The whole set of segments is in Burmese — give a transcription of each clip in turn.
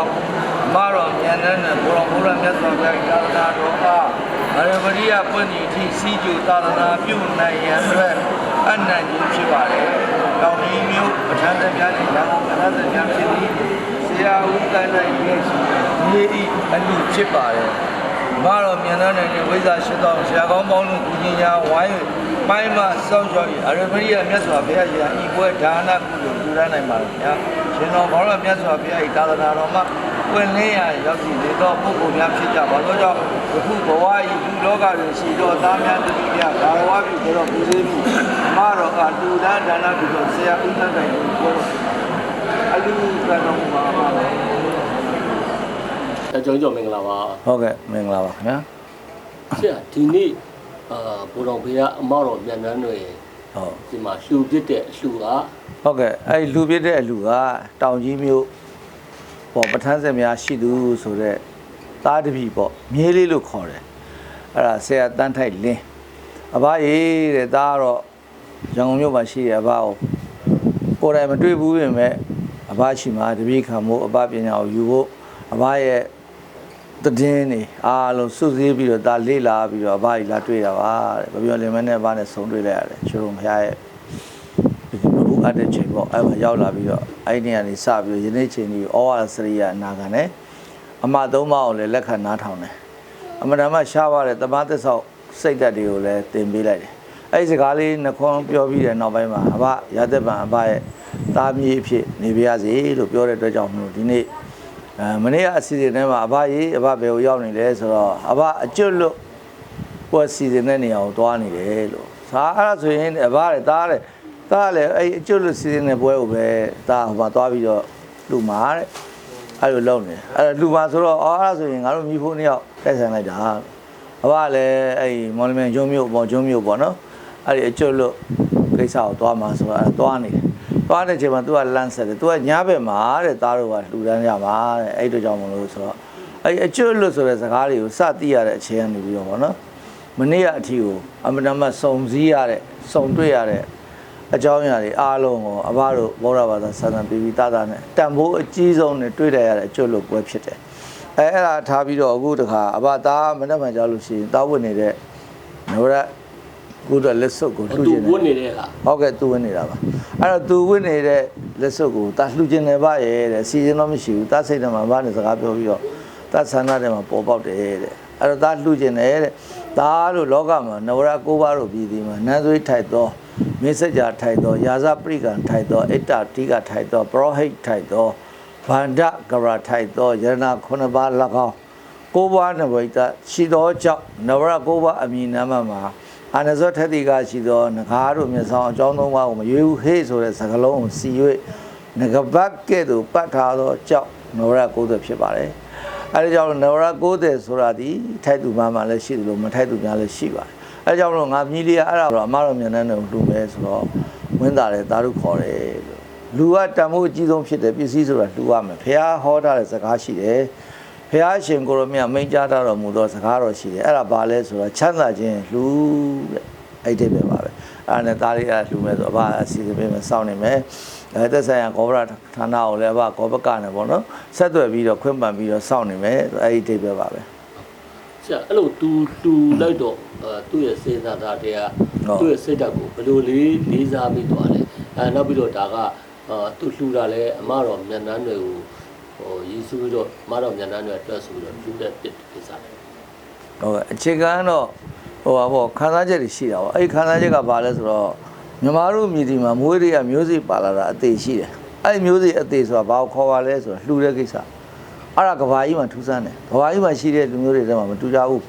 ကြောင့်မတော်မြတ်တဲ့နဲ့ဘုရားဘုရားမြတ်စွာဘုရား၏သာသနာတော်အားအရပရိယပွင့်ဤထိစီကျူသာသနာပြုနိုင်ရန်အတွက်အနန္တကြီးဖြစ်ပါလေ။တောင်ကြီးမျိုးပဋ္ဌာန်းသဗျာနှင့်ရဟန်းပဋ္ဌာန်းသဗျာဖြစ်ပြီးဆရာဦးတန်နိုင်ရဲ့မြေဤအလူဖြစ်ပါလေ။မတော်မြတ်တဲ့နဲ့ဝိဇ္ဇာရှိသောဆရာကောင်းပေါင်းတို့ကုညီညာဝိုင်းပိုင်းမှစောင့်ရှောက်၏အရပရိယမြတ်စွာဘုရားရှင်ဤပွဲဒါနကုသိုလ်ပြုရနိုင်ပါလေဗျာ။ ရှင်တော်ဘောရမြတ်စွာဘုရား၏သာသနာတော်မှာပွင့်လင်းရာရောက်ရှိနေသောပုဂ္ဂိုလ်များဖြစ်ကြပါသောကြောင့်ယခုဘဝ၏လူလောကတွင်ရှိသောသားများတတိယဘာဝပြုကြတော့ပူဇေးပြီးမတော်ကတူဒါဒါနပြုသောဆရာဦးသန်းတိုင်ကိုပြောတော့အလူကတော်မှာပါပဲအကျော်ကျော်မင်္ဂလာပါဟုတ်ကဲ့မင်္ဂလာပါခင်ဗျာဆရာဒီနေ့အာဘုတော်ဖေကအမောက်တော်မြန်နန်းတွေ ဟုတ်ဒီမှာလှူပစ်တဲ့အလှူကဟုတ်ကဲ့အဲ့လူပြစ်တဲ့အလူကတောင်ကြီးမျိုးပေါ့ပဋ္ဌာန်းစင်များရှိသူဆိုတော့သားတပည့်ပေါ့မြေးလေးလို့ခေါ်တယ်အဲ့ဒါဆရာတန်းထိုက်လင်းအဘရေးတဲ့သားကတော့ရန်ကုန်မြို့မှာရှိတဲ့အဘကိုကိုယ်တိုင်မတွေ့ဘူးပြင်မဲ့အဘရှိမှတပည့်ခံမှုအဘပညာကိုယူဖို့အဘရဲ့ တည်င်းနေအားလုံးစုစည်းပြီးတော့ဒါလေးလာပြီးတော့အဘကြီးလာတွေ့တာပါတဲ့မပြောလင်မနဲ့အဘနဲ့ဆုံတွေ့လိုက်ရတယ်ချွေုံဖျားရဲ့ဘုအပ်တဲ့ချိန်ပေါ့အဲ့မှာရောက်လာပြီးတော့အဲ့ဒီကနေစပြီးယနေ့ချိန်ကြီးဩဝါဒစရိယအနာခံတယ်အမသုံးပါးကိုလည်းလက်ခံနားထောင်တယ်အမတမရှားပါတဲ့တမန်သက်ဆောက်စိတ်ဓာတ်တွေကိုလည်းတင်ပေးလိုက်တယ်အဲ့ဒီစကားလေးနှခွန်းပြောပြီးတဲ့နောက်ပိုင်းမှာအဘရသက်ပံအဘရဲ့သားမြေးအဖြစ်နေပြရစီလို့ပြောတဲ့အတွက်ကြောင့်မလို့ဒီနေ့ အဲမနေ့ကအစီအစဉ်ထဲမှာအဘကြီးအဘဘယ်ကိုရောက်နေလဲဆိုတော့အဘအကျွတ်လို့ကိုယ်စီစဉ်တဲ့နေရာကိုသွားနေတယ်လို့ဒါအဲ့ဒါဆိုရင်အဘတဲ့တားတဲ့တားလည်းအဲ့အကျွတ်လို့စီစဉ်တဲ့ပွဲကိုပဲတားဟိုမှာသွားပြီးတော့လူမာတဲ့အဲ့လိုလုပ်နေတယ်အဲ့လူမာဆိုတော့အော်အဲ့ဒါဆိုရင်ငါတို့မိဖို့နှစ်ယောက်တိုက်ဆိုင်လိုက်တာအဘလည်းအဲ့မော်လမြိုင်ကျုံမြို့ပေါ်ကျုံမြို့ပေါ့နော်အဲ့ဒီအကျွတ်လို့ကိစ္စကိုသွားမှာဆိုတော့အဲ့သွားနေတယ် သွားတဲ့ချိန်မှာ तू ကလန့်ဆက်တယ် तू ကညားဘက်မှာတဲ့တားတို့ကလှူဒန်းကြပါတဲ့အဲ့တို့ကြောင့်မလို့ဆိုတော့အဲ့အကျွတ်လို့ဆိုတဲ့စကားတွေကိုစသိရတဲ့အချိန်ကနေပြီးတော့ဗောနော်မနေ့ကအထီကိုအမတမစုံစည်းရတဲ့စုံတွေ့ရတဲ့အကြောင်းအရာတွေအားလုံးကိုအဘတို့ဗုဒ္ဓဘာသာစာသင်ပြီးပြီးသားသားနဲ့တန်ဖိုးအကြီးဆုံးနဲ့တွေ့တယ်ရတဲ့အကျွတ်လို့ပွဲဖြစ်တယ်အဲအဲ့ဒါထားပြီးတော့အခုတခါအဘသားမနေ့မှကြောက်လို့ရှိရင်တာဝတ်နေတဲ့နဝရကုဒလက်စုပ်ကိုလှူသူခြင်းဝတ်နေတဲ့ဟာဟုတ်ကဲ့သူဝင်နေတာပါ အဲ့တော့သူဝင်နေတဲ့လက်စုပ်ကိုတာလှူခြင်းတယ်ဗရဲ့တဲ့စီစဉ်တော့မရှိဘူးတာစိတ်ထဲမှာဗနဲ့စကားပြောပြီးတော့တာဆန္ဒထဲမှာပေါ်ပေါက်တယ်တဲ့အဲ့တော့တာလှူခြင်းတယ်တဲ့ဒါလို့လောကမှာနဝရကိုးပါးတို့ပြည်ဒီမှာနန်းသွေးထိုက်သောမေစကြာထိုက်သောယာဇပရိကံထိုက်သောအတ္တတိကထိုက်သောပရောဟိတ်ထိုက်သောဗန္ဒကရထိုက်သောယရဏခုနှစ်ပါး၎င်းကိုးပါးနဝိတရှိသောကြောင့်နဝရကိုးပါးအမည်နာမမှာ အာနဇောထတိကရှိသောငကားတို့မျက်စောင်းအကြောင်းသုံးပါးကိုမရွေးဘူးဟေးဆိုတဲ့စကားလုံးကိုစီ၍ငကပတ်ကဲ့သို့ပတ်ထားသောကြောင့်နဝရကိုးသည်ဖြစ်ပါတယ်အဲဒါကြောင့်နဝရကိုးသည်ဆိုတာဒီထိုက်သူမှမှလည်းရှိတယ်လို့မထိုက်သူများလည်းရှိပါတယ်အဲဒါကြောင့်မလို့ငါမြည်လေးကအဲ့ဒါတော့အမတော်မြန်တဲ့နဲ့လူပဲဆိုတော့ဝင်းတာတယ်သားတို့ခေါ်တယ်လို့လူကတန်ဖိုးအကြီးဆုံးဖြစ်တယ်ပစ္စည်းဆိုတာလူရမယ်ဖះဟောထားတဲ့စကားရှိတယ် ဖះရှင်ကိုရမြတ်မိန့်ကြားတတ်တော်မူသောစကားတော်ရှိတယ်အဲ့ဒါဘာလဲဆိုတော့ချမ်းသာခြင်းလူတဲ့အဲ့ဒီပဲပါပဲအဲ့ဒါနဲ့သားလေးအဲ့လူမဲ့ဆိုအဘအစီအစဉ်ပေးမယ်စောင့်နေမယ်အဲသက်ဆိုင်ရာကောဗရဌာနကိုလည်းအဘကောဘကနဲ့ပေါ့နော်ဆက်သွယ်ပြီးတော့ခွင့်ပန်ပြီးတော့စောင့်နေမယ်အဲ့ဒီပဲပါပဲဆရာအဲ့လိုသူလှူလိုက်တော့အာသူ့ရဲ့စေတနာတရားဟုတ်သူ့ရဲ့စိတ်ဓာတ်ကိုဘယ်လိုလေးလေးစားပြီးသွားလဲအဲနောက်ပြီးတော့ဒါကအာသူလှူတာလဲအမတော်မြန်နန်းတွေကို ဟိုရည်စူးပြီးတော့အမတော်မြန်နန်းတွေအတွက်ဆိုပြီးတော့လှူတဲ့ပြစ်ကိစ္စတယ်ဟုတ်ကဲ့အခြေခံတော့ဟိုပါပေါ့ခန်းစားချက်တွေရှိတာပေါ့အဲ့ဒီခန်းစားချက်ကဘာလဲဆိုတော့မြန်မာတို့မြည်ဒီမှာမွေးတွေကမျိုးစိပါလာတာအသေးရှိတယ်အဲ့ဒီမျိုးစိအသေးဆိုတာဘာကိုခေါ်ပါလဲဆိုတော့လှူတဲ့ကိစ္စအဲ့ဒါကဘာကြီးမှထူးဆန်းတယ်ကဘာကြီးမှရှိတဲ့လူမျိုးတွေထဲမှာမတူကြဘူး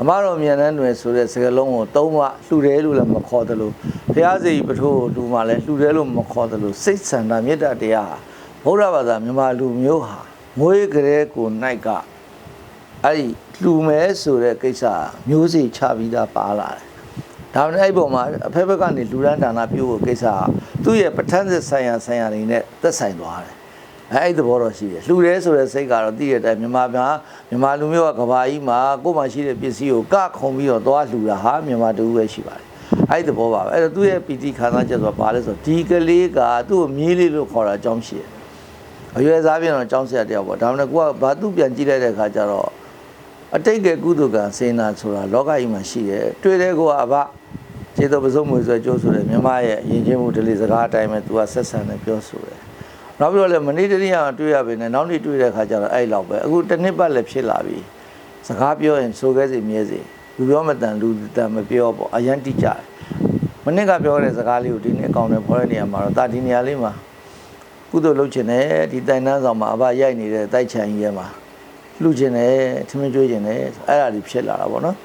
အမတော်မြန်တဲ့ຫນွယ်ဆိုတဲ့စကားလုံးကိုသုံးမလှူတယ်လို့လည်းမခေါ်တယ်လို့ဘုရားစီပထိုးလူမှလည်းလှူတယ်လို့မခေါ်တယ်လို့စိတ်ဆန္ဒမေတ္တာတရားဟာ ဗုဒ္ဓဘာသာမြန်မာလူမျိုးဟာမွေးကလေးကိုနိုင်ကအဲ့ဒီလှူမဲဆိုတဲ့ကိစ္စမျိုးစိချပြီးသားပါလာတယ်ဒါပေမဲ့အဲ့ဒီပုံမှာအဖက်ဘက်ကနေလူရန်ဒါနာပြုဖို့ကိစ္စဟာသူ့ရဲ့ပဋ္ဌာန်းစစ်ဆိုင်ရာဆိုင်ရာတွေနဲ့သက်ဆိုင်သွားတယ်အဲအဲ့ဒီသဘောတော့ရှိတယ်လှူတယ်ဆိုတဲ့စိတ်ကတော့သိရတဲ့အတိုင်းမြန်မာပြည်မြန်မာလူမျိုးကကဘာကြီးမှာကိုယ်မှရှိတဲ့ပစ္စည်းကိုကခုံပြီးတော့သွားလှူတာဟာမြန်မာတူပဲရှိပါတယ်အဲ့ဒီသဘောပါပဲအဲ့တော့သူ့ရဲ့ပီတိခံစားချက်ဆိုတာဘာလဲဆိုတော့ဒီကလေးကသူ့ကိုမြေးလေးလို့ခေါ်တာအကြောင်းရှိတယ် အရွယ်စားပြန်တော့အကြောင်းဆရာတယောက်ပေါ့ဒါမှမဟုတ်ကိုကဘာသူ့ပြန်ကြည့်လိုက်တဲ့အခါကျတော့အတိတ်ကကုသကံစေနာဆိုတာလောကကြီးမှာရှိတယ်တွေ့တဲ့ကိုကအဘခြေတော်ပစုံမွေဆွဲကြိုးဆိုတယ်မြမရဲ့ယဉ်ကျေးမှုဒလိစကားအတိုင်းပဲသူကဆက်ဆံနေပြောဆိုတယ်နောက်ပြီးတော့လည်းမနေ့တနေ့ကတွေ့ရပေနဲ့နောက်နေ့တွေ့တဲ့အခါကျတော့အဲ့လောက်ပဲအခုတစ်နှစ်ပတ်လည်းဖြစ်လာပြီစကားပြောရင်ဆိုခဲ့စီမြဲစီလူပြောမတန်လူတန်မပြောပေါ့အရန်တိကြတယ်မနေ့ကပြောတဲ့စကားလေးကိုဒီနေ့အကောင့်နဲ့ဖော်တဲ့နေရာမှာတော့တာဒီနေရာလေးမှာ ကုသိုလ်လုပ်ချင်တယ်ဒီတိုင်တန်းဆောင်မှာအဘရိုက်နေတဲ့တိုက်ချန်ကြီးရဲ့မှာလှူခြင်းနဲ့ထမင်းကျွေးခြင်းနဲ့အဲ့ဒါတွေဖြစ်လာတာပေါ့နော်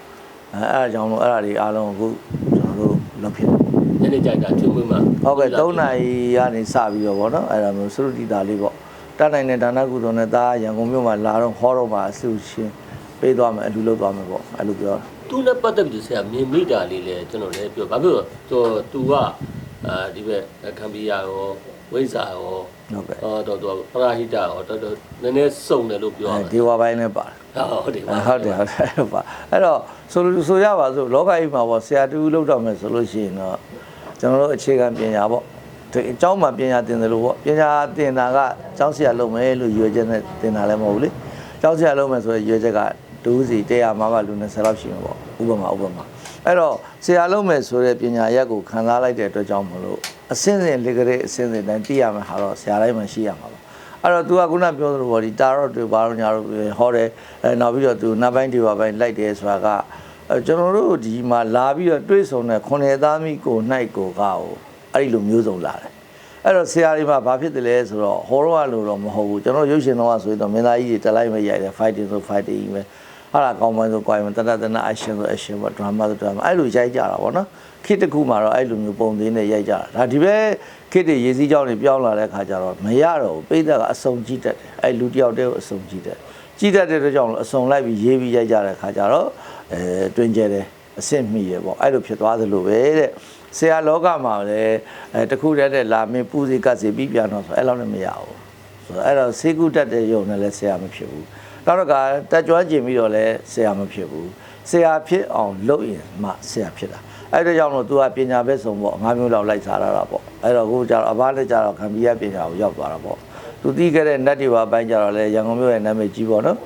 အဲအဲ့ဒါကြောင့်လို့အဲ့ဒါတွေအားလုံးအခုကျွန်တော်တို့လုပ်ဖြစ်တယ်ညနေကြိုက်တာကျွေးမွေးမှာဟုတ်ကဲ့3နာရီကနေစပြီးတော့ဗောနော်အဲ့ဒါမျိုးသုရတိတာလေးပေါ့တတ်နိုင်တဲ့ဒါနကုသိုလ်နဲ့ဒါရန်ကုန်မြို့မှာလာတော့ဟောတော့မှာအလှူရှင်ပေးသွားမယ်အလှူလုပ်သွားမယ်ပေါ့အဲ့လိုပြောတာသူနဲ့ပတ်သက်ပြီးဆရာမြင်မိတာလေးလည်းကျွန်တော်လည်းပြောဘာဖြစ်လို့ဆိုသူကအာဒီဘက်ခံပီယာရောဝိဇ္ဇာရော ဟုတ်ကဲ့ အော်တော့တော့ပရာဟိတရောတော်တော်နည်းနည်းစုံတယ်လို့ပြောရ အဲ မယ် ဒေဝဘိုင်းလည်းပါတယ် ဟုတ်တယ် အဲဟုတ်တယ်ဟုတ်တယ်ဟုတ်ပါအဲ့တော့ဆိုလို့ဆိုရပါစို့လောကကြီးမှာပေါ့ဆရာတူလောက်တော့မယ်ဆိုလို့ရှိရင်တော့ကျွန်တော်တို့အခြေခံပညာပေါ့ဒီအเจ้าမှာပညာသင်တယ်လို့ပေါ့ပညာသင်တာကเจ้าဆရာလုပ်မယ်လို့ရွေချက်နဲ့သင်တာလည်းမဟုတ်ဘူးလေเจ้าဆရာလုပ်မယ်ဆိုရင်ရွေချက်ကတူးစီ100မှာပါလူ20လောက်ရှိမှာပေါ့ဥပမာဥပမာအဲ့တော့ဆရာလုပ်မယ်ဆိုတဲ့ပညာရက်ကိုခံစားလိုက်တဲ့အတွက်ကြောင့်မလို့ အစင်းစင်လေကလေးအစင်းစင်တိုင်းသိရမှာဟာတော့ဆရာတိုင်းမှာရှိရမှာပါအဲ့တော့ तू ကခုနပြောသလိုပေါ့ဒီတာရော့တွေဘာလို့ညာတော့ဟောတယ်အဲနောက်ပြီးတော့ तू နတ်ပိုင်းတွေဘာပိုင်းလိုက်တယ်ဆိုတာကအဲကျွန်တော်တို့ဒီမှာလာပြီးတော့တွေးဆုံတဲ့ခွန်ရသားမိကို၌ကိုကကိုအဲ့ဒီလိုမျိုးစုံလာတယ်အဲ့တော့ဆရာတွေမှာဘာဖြစ်တယ်လဲဆိုတော့ဟောတော့လို့တော့မဟုတ်ဘူးကျွန်တော်ရုပ်ရှင်တော့ဆိုရင်တော့မင်းသားကြီးတွေတက်လိုက်မရိုက်တယ် fighting ဆို fighting ပဲ ဟာလာကောင်းပိုင်းဆိုကောင်းပိုင်းတတတနာ action ဆို action ပေါ့ drama ဆို drama အဲ့လိုရိုက်ကြတာပေါ့နော်ခေတ်တစ်ခုမှာတော့အဲ့လိုမျိုးပုံသေးနဲ့ရိုက်ကြတာဒါဒီပဲခေတ်တွေရေးစည်းကြောင်းတွေပြောင်းလာတဲ့ခါကျတော့မရတော့ဘူးပိဿကအစုံကြည့်တတ်တယ်အဲ့လူတစ်ယောက်တည်းကိုအစုံကြည့်တတ်ကြည့်တတ်တဲ့အတွက်ကြောင့်လို့အစုံလိုက်ပြီးရေးပြီးရိုက်ကြတဲ့ခါကျတော့အဲတွင်ကျဲတယ်အဆင့်မိတယ်ပေါ့အဲ့လိုဖြစ်သွားသလိုပဲတဲ့ဆရာလောကမှာလည်းအဲတခုတည်းတဲ့လာမင်းပူစီကတ်စီပြီးပြန်တော့ဆိုအဲ့လောက်လည်းမရဘူးဆိုတော့အဲ့တော့စေကုတက်တဲ့ယုံနဲ့လည်းဆရာမဖြစ်ဘူး နောက်တော့ကတက်ကြွကျင်ပြီးတော့လည်းဆရာမဖြစ်ဘူးဆရာဖြစ်အောင်လုပ်ရင်မှဆရာဖြစ်တာအဲ့ဒါကြောင့်လို့ तू ကပညာဘက်ဆုံးပေါ့ငါးမျိုးလောက်လိုက်စားရတာပေါ့အဲ့တော့ကိုကျတော့အဘလည်းကျတော့ခံပြီးရပညာကိုရောက်သွားတာပေါ့သူတီးခဲ့တဲ့နတ်တွေပါပိုင်းကျတော့လေရန်ကုန်မြို့ရဲ့နာမည်ကြီးပေါ့နော်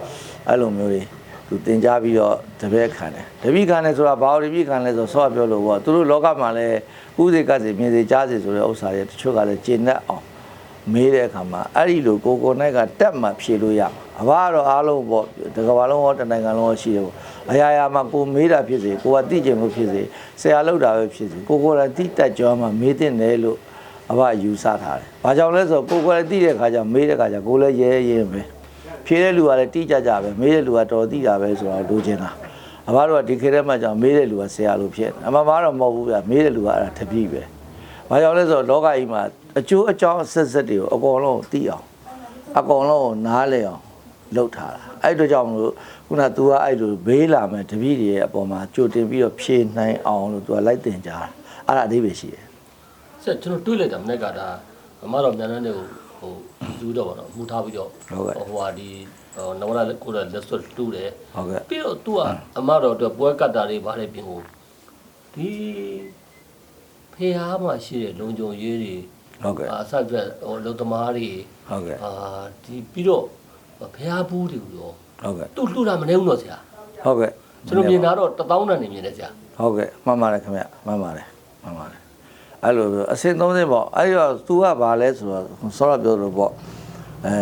အဲ့လိုမျိုးတွေသူတင် जा ပြီးတော့တပည့်ခံတယ်တပည့်ခံတယ်ဆိုတာဘာလို့တပည့်ခံလဲဆိုတော့ဆော့ပြောလို့ပေါ့သူတို့လောကမှာလည်းဥစေကစေမြင်စေကြားစေဆိုတဲ့ဥစ္စာတွေတချို့ကလည်းကျင့်တတ်အောင် မေးတဲ့အခါမှာအဲ့ဒီလိုကိုကိုနိုင်ကတက်မှဖြေလို့ရမှာအဘကတော့အားလုံးပေါ့တကဘာလုံးရောတနိုင်ငံလုံးရောရှိတယ်ပေါ့အရာရာမှာကိုမေးတာဖြစ်စေကိုကသိချင်မှုဖြစ်စေဆရာလောက်တာပဲဖြစ်စေကိုကိုယ်တိုင်သိတတ်ကြောမှမေးတဲ့တယ်လို့အဘယူဆထားတယ်။ဘာကြောင့်လဲဆိုတော့ကိုကိုယ်တိုင်သိတဲ့အခါကျမေးတဲ့အခါကျကိုလည်းရဲရဲပဲဖြေတဲ့လူကလည်းတိကြကြပဲမေးတဲ့လူကတော်သိတာပဲဆိုတော့လိုချင်တာအဘတို့ကဒီခေတ်ထဲမှာကြောင့်မေးတဲ့လူကဆရာလိုဖြစ်တယ်အမမတော့မဟုတ်ဘူးဗျမေးတဲ့လူကအဲ့ဒါတပည့်ပဲ။ဘာကြောင့်လဲဆိုတော့လောကကြီးမှာ အကျိုးအကြောင်းအဆက်ဆက်တွေကိုအကုန်လုံးသိအောင်အကုန်လုံးကိုနားလည်အောင်လုပ်ထားတာ။အဲ့အတို့ကြောင့်မလို့ခုနက तू ကအဲ့လိုဘေးလာမယ်တပည့်တွေရဲ့အပေါ်မှာကြိုတင်ပြီးတော့ဖြေနိုင်အောင်လို့ तू ကလိုက်တင်ကြတာ။အဲ့ဒါအသေးပဲရှိတယ် ဆက်ကျွန်တော်တွေးလိုက်တာမနေ့ကဒါအမတော်မြန်နှန်းတွေကိုဟိုယူတော့ဗောနော်မူထားပြီးတော့ ။ဟုတ်ကဲ့ ဟိုဟာဒီဟိုနဝရကိုရလက်စွပ်တူးတယ် ဟုတ်ကဲ့ ပြီးတော့ तू ကအမတော်အတွက်ပွဲကတ်တာတွေဗားတယ်ပြင်ကိုဒီဖေဟားမှာရှိတဲ့လုံကြုံရေးတွေ ဟုတ်ကဲ့အာဆက်ပြတ်ဟိုလုံသမားတွေဟုတ်ကဲ့အာဒီပြီးတော့ဖေဟားဘူးတွေကိုရောဟုတ်ကဲ့သူ့လှူတာမနေဘူးတော့ဆရာဟုတ်ကဲ့ကျွန်တော်မြင်တာတော့တစ်သောင်းတန်နေမြင်တယ်ဆရာဟုတ်ကဲ့မှန်ပါတယ်ခင်ဗျမှန်ပါတယ်မှန်ပါတယ်အဲ့လိုဆိုအစင်30ပေါ့အဲ့တော့ तू ကဘာလဲဆိုတော့ဆောရပြောလို့ပေါ့အဲ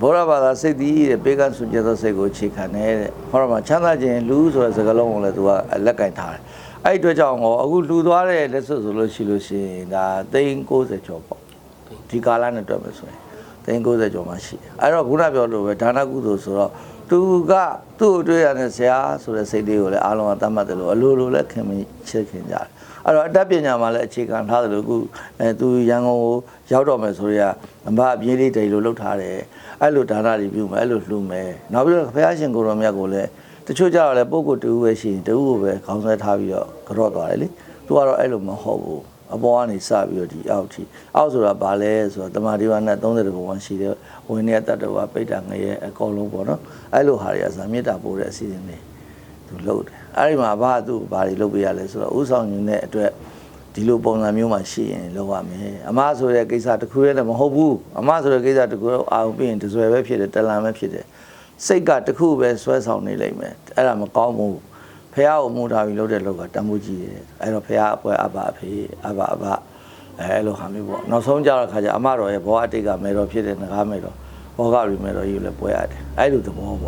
ဘောရဘာသာစိတ်တည်တဲ့ပေကန်းစွန်ကြသောစိတ်ကိုအခြေခံနေတဲ့ဟောရမှာချမ်းသာခြင်းလူဆိုတဲ့စကားလုံးကိုလည်း तू ကလက်ကင်ထားတယ် အဲ့ဒီအတွက်ကြောင့်ဟောအခုလူသွားတဲ့လက်စွပ်ဆိုလို့ရှိလို့ရှိရင်ဒါသိန်း60ကျော်ပေါ့ဒီကာလနဲ့တွက်မယ်ဆိုရင်သိန်း60ကျော်မှရှိတယ်အဲ့တော့ခုနပြောလို့ပဲဒါနကုသိုလ်ဆိုတော့သူကသူ့ကိုတွေ့ရတဲ့ဆရာဆိုတဲ့စိတ်လေးကိုလည်းအားလုံးကသတ်မှတ်တယ်လို့အလိုလိုလည်းခင်မချစ်ခင်ကြတယ်အဲ့တော့အတတ်ပညာမှာလည်းအခြေခံထားတယ်လို့အခုအဲသူရန်ကုန်ကိုရောက်တော့မယ်ဆိုရအမအပြေးလေးတိတ်လို့လှုပ်ထားတယ်အဲ့လိုဒါနတွေပြုမယ်အဲ့လိုလှူမယ်နောက်ပြီးတော့ဘုရားရှင်ကိုရောမြတ်ကိုလည်း တချို့ကြတော့လည်းပုဂ္ဂိုလ်တူပဲရှိရင်တူကိုပဲခေါင်းဆွဲထားပြီးတော့ကြော့သွားတယ်လေသူကတော့အဲ့လိုမဟုတ်ဘူးအပေါ်ကနေစပြီးတော့ဒီအောက်ထိအောက်ဆိုတာဘာလဲဆိုတော့တမာဒီဝနဲ့30ဘဝရှိတဲ့ဝင်နေတဲ့တတ္တဝါပိဋ္ဌာငရဲအကောင်လုံးပေါ့နော်အဲ့လိုဟာတွေကဇာမေတ္တာပို့တဲ့အစီအစဉ်တွေသူလုပ်တယ်အဲ့ဒီမှာဘာသူ့ဘာတွေလုပ်ပေးရလဲဆိုတော့ဥဆောင်ယူတဲ့အတွက်ဒီလိုပုံစံမျိုးမှရှိရင်လောက်ရမယ်အမဆိုတဲ့ကိစ္စတစ်ခုရဲ့လည်းမဟုတ်ဘူးအမဆိုတဲ့ကိစ္စတစ်ခုတော့အာရုံပြီးရင်တစွဲပဲဖြစ်တယ်တလန်ပဲဖြစ်တယ် စိတ်ကတစ်ခုပဲဆွဲဆောင်နေလိမ့်မယ်အဲ့ဒါမကောင်းဘူးဖះကိုမှုထားပြီးလုပ်တဲ့လောက်ကတန်ဖိုးကြီးတယ်အဲ့တော့ဖះအပွဲအဘအဖေအဘအဘအဲအဲ့လိုဟာမျိုးပေါ့နောက်ဆုံးကြတော့ခါကျအမတော်ရဲ့ဘောအတိတ်ကမေတော်ဖြစ်တဲ့ငကားမေတော်ဘောကရီမေတော်ကြီးကိုလည်းပွဲရတယ်အဲ့လိုသဘောပေါ့